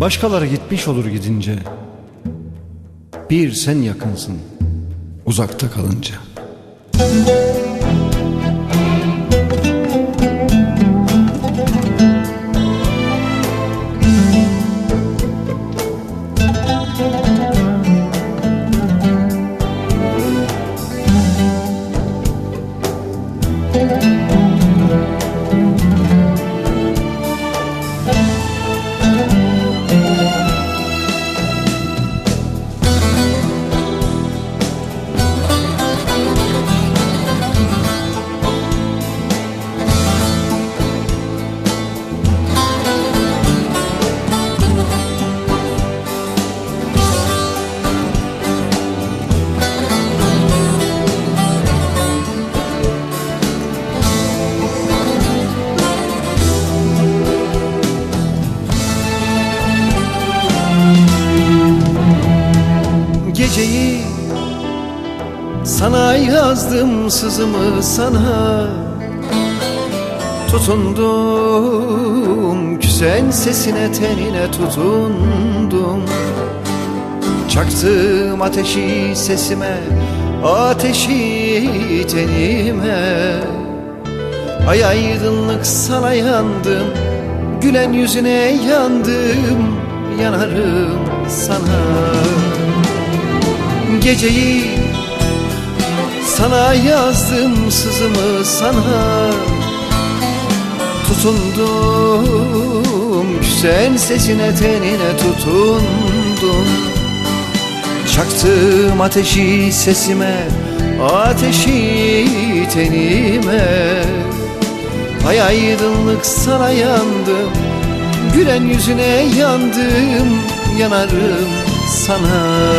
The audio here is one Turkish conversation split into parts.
Başkaları gitmiş olur gidince. Bir sen yakınsın uzakta kalınca. Geceyi yazdım sızımı sana. Tutundum küsen sesine tenine tutundum. Çaktım ateşi sesime ateşi tenime. Ay aydınlık sana yandım Gülen yüzüne yandım Yanarım sana. Geceyi sana yazdım sızımı sana. Tutundum güzel sesine tenine tutundum. Çaktım ateşi sesime ateşi tenime. Ay aydınlık sana yandım Gülen yüzüne yandım Yanarım sana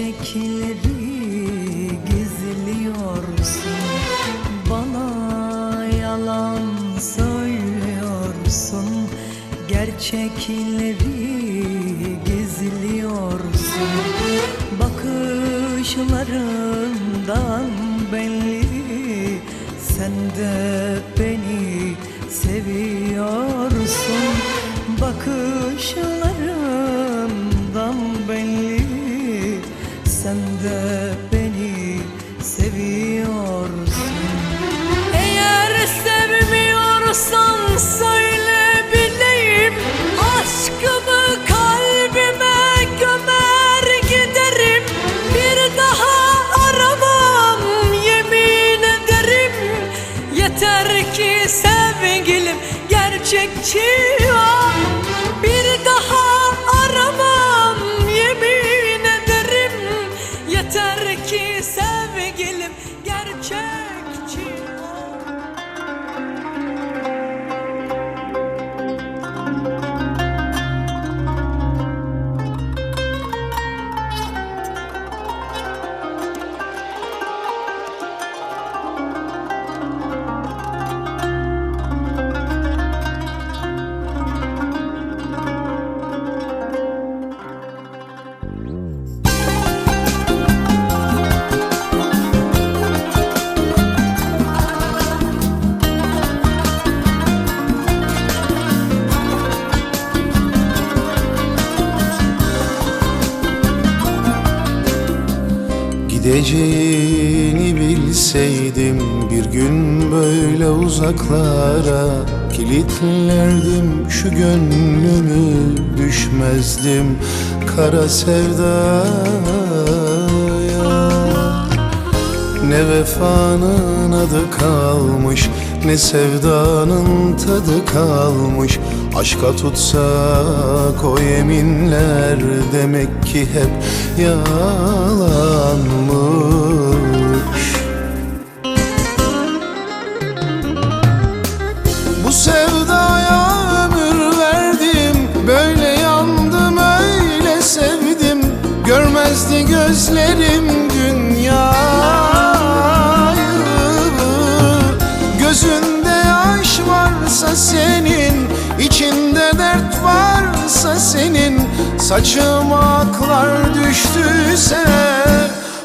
Gerçekleri gizliyorsun. Bana yalan söylüyorsun. Gerçekleri gizliyorsun. Bakışlarından belli. Sen 亲 Gideceğini Bilseydim bir gün böyle uzaklara Kilitlerdim. Şu gönlümü Düşmezdim kara sevdaya. Ne vefanın adı kalmış Ne sevdanın tadı kalmış Aşka tutsak o yeminler Demek ki hep yalanmış. Bu sevdaya ömür verdim Böyle yandım öyle sevdim. Görmezdi gözlerim içinde dert varsa senin Saçıma aklar düştüyse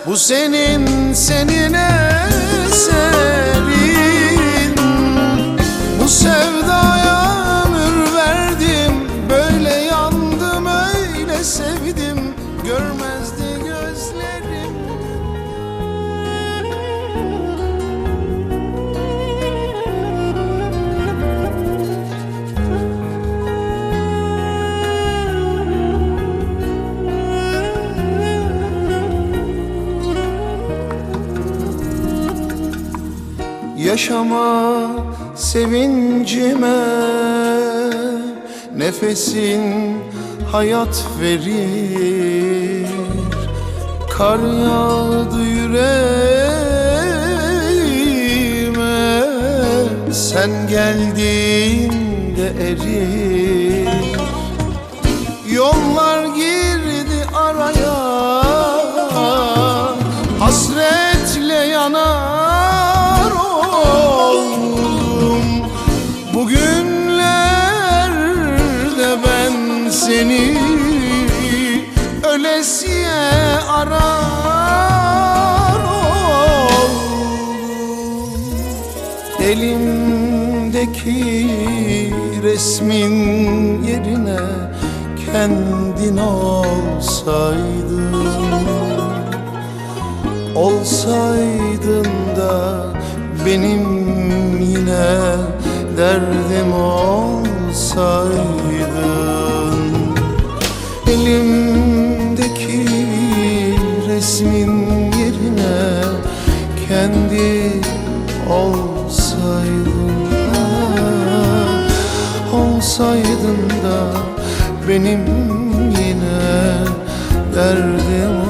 Bu senin senin eserin Yaşama sevincime Nefesin hayat verir. Kar yağdı yüreğime Sen geldiğinde erir seni Ölesiye arar oldum Elimdeki resmin yerine kendin olsaydın Olsaydın da benim yine derdim olsaydın Elimdeki resmin yerine kendi olsaydın ah, Olsaydın da benim yine derdim